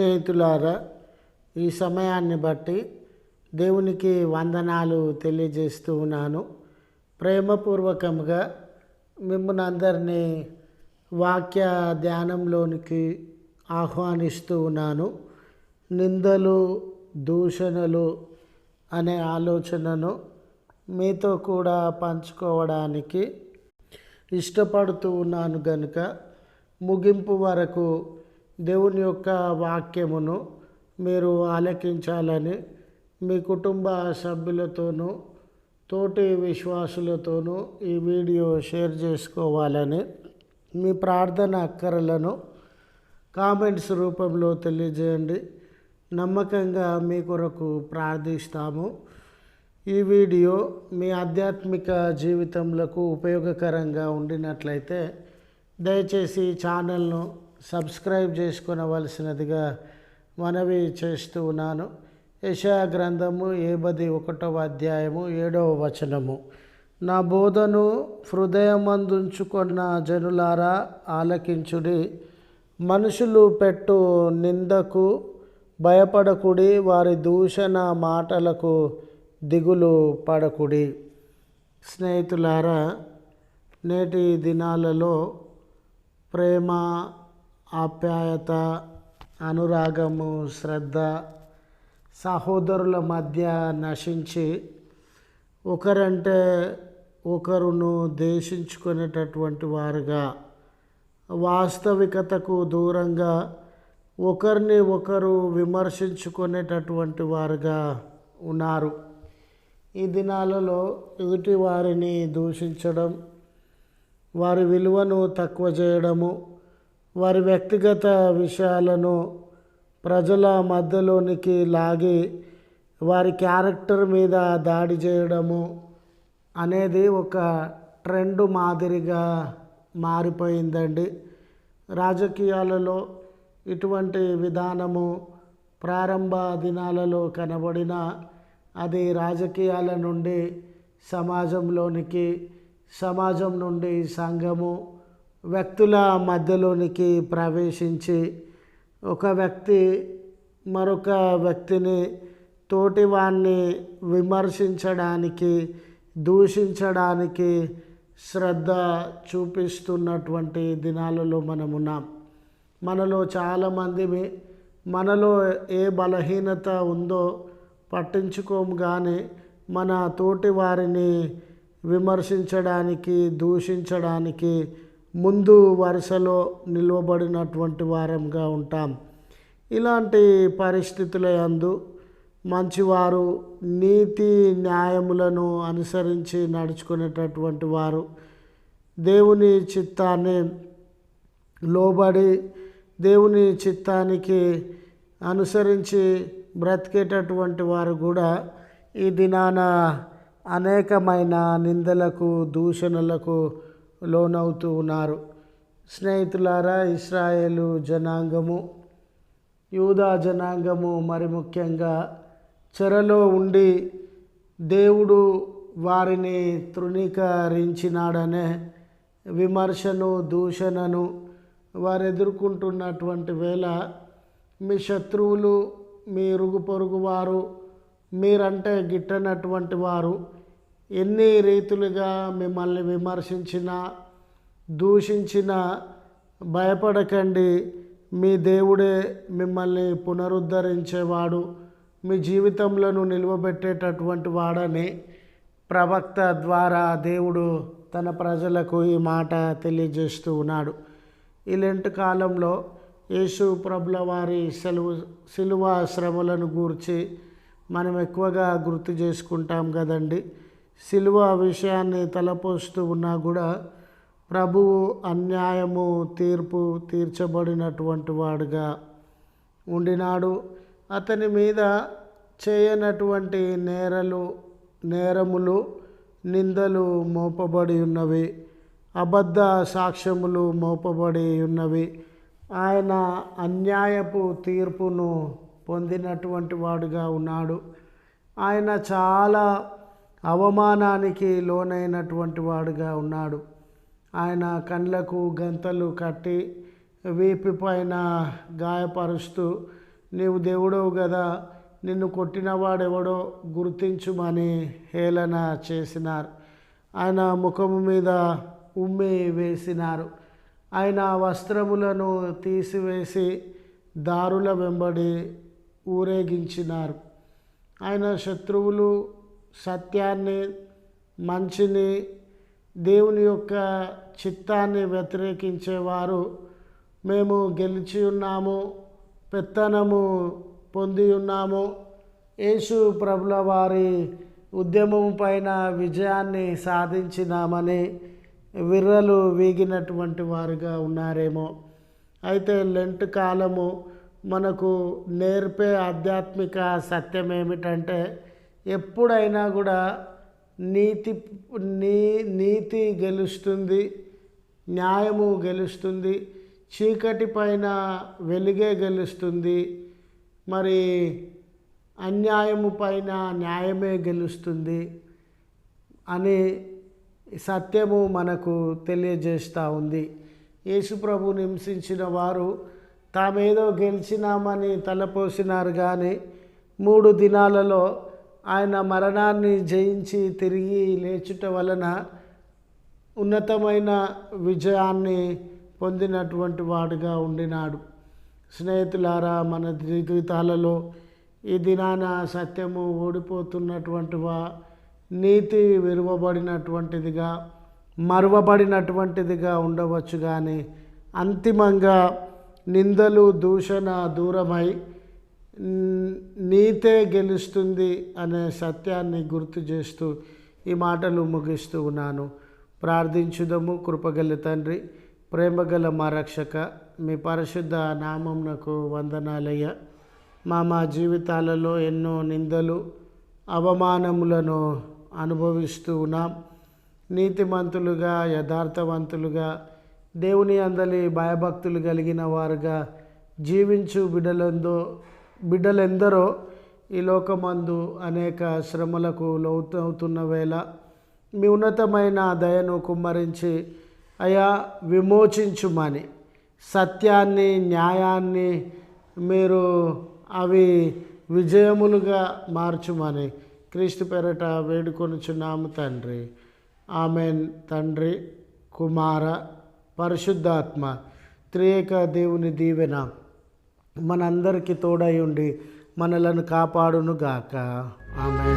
స్నేహితులారా ఈ సమయాన్ని బట్టి దేవునికి వందనాలు తెలియజేస్తూ ఉన్నాను. ప్రేమపూర్వకంగా మిమ్మల్ని అందరినీ వాక్య ధ్యానంలోనికి ఆహ్వానిస్తూ ఉన్నాను. నిందలు దూషణలు అనే ఆలోచనను మీతో కూడా పంచుకోవడానికి ఇష్టపడుతూ ఉన్నాను గనుక ముగింపు వరకు దేవుని యొక్క వాక్యమును మీరు ఆలకించాలని మీ కుటుంబ సభ్యులతోనూ తోటి విశ్వాసులతోనూ ఈ వీడియో షేర్ చేసుకోవాలని మీ ప్రార్థన అక్కరలను కామెంట్స్ రూపంలో తెలియజేయండి. నమ్మకంగా మీ కొరకు ప్రార్థిస్తాము. ఈ వీడియో మీ ఆధ్యాత్మిక జీవితంలో ఉపయోగకరంగా ఉండినట్లయితే దయచేసి ఛానల్ను సబ్స్క్రైబ్ చేసుకునవలసినదిగా మనవి చేస్తూ ఉన్నాను. యశా గ్రంథము ఏబది ఒకటవ అధ్యాయము ఏడవ వచనము. నా బోధను హృదయమందుంచుకున్న జనులారా ఆలకించుడి. మనుషులు పెట్టు నిందకు భయపడకుడి వారి దూషణ మాటలకు దిగులు పడకుడి. స్నేహితులారా నేటి దినాలలో ప్రేమ ఆప్యాయత అనురాగము శ్రద్ధ సహోదరుల మధ్య నశించి ఒకరంటే ఒకరును దేశించుకునేటటువంటి వారుగా వాస్తవికతకు దూరంగా ఒకరిని ఒకరు విమర్శించుకునేటటువంటి వారుగా ఉన్నారు. ఈ దినాలలో ఎదుటి వారిని దూషించడం వారి విలువను తక్కువ చేయడము వారి వ్యక్తిగత విషయాలను ప్రజల మధ్యలోనికి లాగి వారి క్యారెక్టర్ మీద దాడి చేయడము అనేది ఒక ట్రెండ్ మాదిరిగా మారిపోయిందండి. రాజకీయాలలో ఇటువంటి విధానము ప్రారంభ దినాలలో కనబడిన అది రాజకీయాల నుండి సమాజంలోనికి సమాజం నుండి సంఘము వ్యక్తుల మధ్యలోనికి ప్రవేశించి ఒక వ్యక్తి మరొక వ్యక్తిని తోటివాణ్ణి విమర్శించడానికి దూషించడానికి శ్రద్ధ చూపిస్తున్నటువంటి దినాలలో మనం ఉన్నాం. మనలో చాలామంది మనలో ఏ బలహీనత ఉందో పట్టించుకోము కానీ మన తోటి వారిని విమర్శించడానికి దూషించడానికి ముందు వరుసలో నిలువబడినటువంటి వారంగా ఉంటాం. ఇలాంటి పరిస్థితుల యందు మంచివారు నీతి న్యాయములను అనుసరించి నడుచుకునేటటువంటి వారు దేవుని చిత్తాన్ని లోబడి దేవుని చిత్తానికి అనుసరించి బ్రతికేటటువంటి వారు కూడా ఈ దినాన అనేకమైన నిందలకు దూషణలకు లోనవుతూ ఉన్నారు. స్నేహితులారా ఇస్రాయేలు జనాంగము యూదా జనాంగము మరి ముఖ్యంగా చెరలో ఉండి దేవుడు వారిని తృణీకరించినాడనే విమర్శను దూషణను వారు ఎదుర్కొంటున్నటువంటి వేళ మీ శత్రువులు మీ ఇరుగు పొరుగు వారు మీరంటే గిట్టనటువంటి వారు ఎన్ని రీతులుగా మిమ్మల్ని విమర్శించినా దూషించినా భయపడకండి. మీ దేవుడే మిమ్మల్ని పునరుద్ధరించేవాడు. మీ జీవితంలో నిలువబెట్టేటటువంటి వాడని ప్రవక్త ద్వారా దేవుడు తన ప్రజలకు ఈ మాట తెలియజేస్తూ ఉన్నాడు. ఈ లెంట్ కాలంలో యేసు ప్రభుల వారి సెలవు శిలువ శ్రమలను గూర్చి మనం ఎక్కువగా గుర్తు చేసుకుంటాం కదండి. సిలువ విషయాన్ని తలపోస్తూ ఉన్నా కూడా ప్రభువు అన్యాయము తీర్పు తీర్చబడినటువంటి వాడుగా ఉండినాడు. అతని మీద చేయనటువంటి నేరలు నేరములు నిందలు మోపబడి ఉన్నవి. అబద్ధ సాక్ష్యములు మోపబడి ఉన్నవి. ఆయన అన్యాయపు తీర్పును పొందినటువంటి వాడుగా ఉన్నాడు. ఆయన చాలా అవమానానికి లోనైనటువంటి వాడుగా ఉన్నాడు. ఆయన కండ్లకు గంతలు కట్టి వీపు పైన గాయపరుస్తూ నీవు దేవుడవు కదా నిన్ను కొట్టినవాడెవడో గుర్తించుమని హేళన చేసినారు. ఆయన ముఖము మీద ఉమ్మి వేసినారు. ఆయన వస్త్రములను తీసివేసి దారుల వెంబడి ఊరేగించినారు. ఆయన శత్రువులు సత్యాన్ని మంచిని దేవుని యొక్క చిత్తాన్ని వ్యతిరేకించేవారు మేము గెలిచి ఉన్నాము పెత్తనము పొంది ఉన్నాము. యేసు ప్రభుల వారి ఉద్యమం పైన విజయాన్ని సాధించినామని విర్రలు వీగినటువంటి వారుగా ఉన్నారేమో. అయితే లెంట్ కాలము మనకు నేర్పే ఆధ్యాత్మిక సత్యం ఏమిటంటే ఎప్పుడైనా కూడా నీతి నీ నీతి గెలుస్తుంది న్యాయము గెలుస్తుంది చీకటి పైన వెలుగే గెలుస్తుంది మరి అన్యాయము పైన న్యాయమే గెలుస్తుంది అని సత్యము మనకు తెలియజేస్తూ ఉంది. యేసుప్రభుని హింసించిన వారు తామేదో గెలిచినామని తలపోసినారు కానీ మూడు దినాలలో ఆయన మరణాన్ని జయించి తిరిగి లేచుట వలన ఉన్నతమైన విజయాన్ని పొందినటువంటి వాడుగా ఉండినాడు. స్నేహితులారా మన జీవితాలలో ఈ దినాన సత్యము ఓడిపోతున్నటువంటి వా నీతి విరువబడినటువంటిదిగా మరువబడినటువంటిదిగా ఉండవచ్చు కానీ అంతిమంగా నిందలు దూషణ దూరమై నీతే గెలుస్తుంది అనే సత్యాన్ని గుర్తు చేస్తూ ఈ మాటలు ముగిస్తూ ఉన్నాను. ప్రార్థించుదము కృపగల తండ్రి ప్రేమగల మా రక్షక మీ పరిశుద్ధ నామంనకు వందనాలయ్య. మా మా జీవితాలలో ఎన్నో నిందలు అవమానములను అనుభవిస్తూ ఉన్నాం. నీతిమంతులుగా యథార్థవంతులుగా దేవుని అందలి భయభక్తులు కలిగిన వారుగా జీవించు బిడలందో బిడ్డలెందరో ఈ లోకమందు అనేక శ్రమలకు లోతవుతున్న వేళ మీ ఉన్నతమైన దయను కుమ్మరించి అయా విమోచించుమని సత్యాన్ని న్యాయాన్ని మీరు అవి విజయములుగా మార్చుమని క్రీస్తు పెరట వేడుకొనుచున్నాము తండ్రి. ఆమెన్ తండ్రి కుమార పరిశుద్ధాత్మ త్రియేక దేవుని దీవెన. మనందరికీ తోడై ఉండి మనలను కాపాడును గాక ఆమె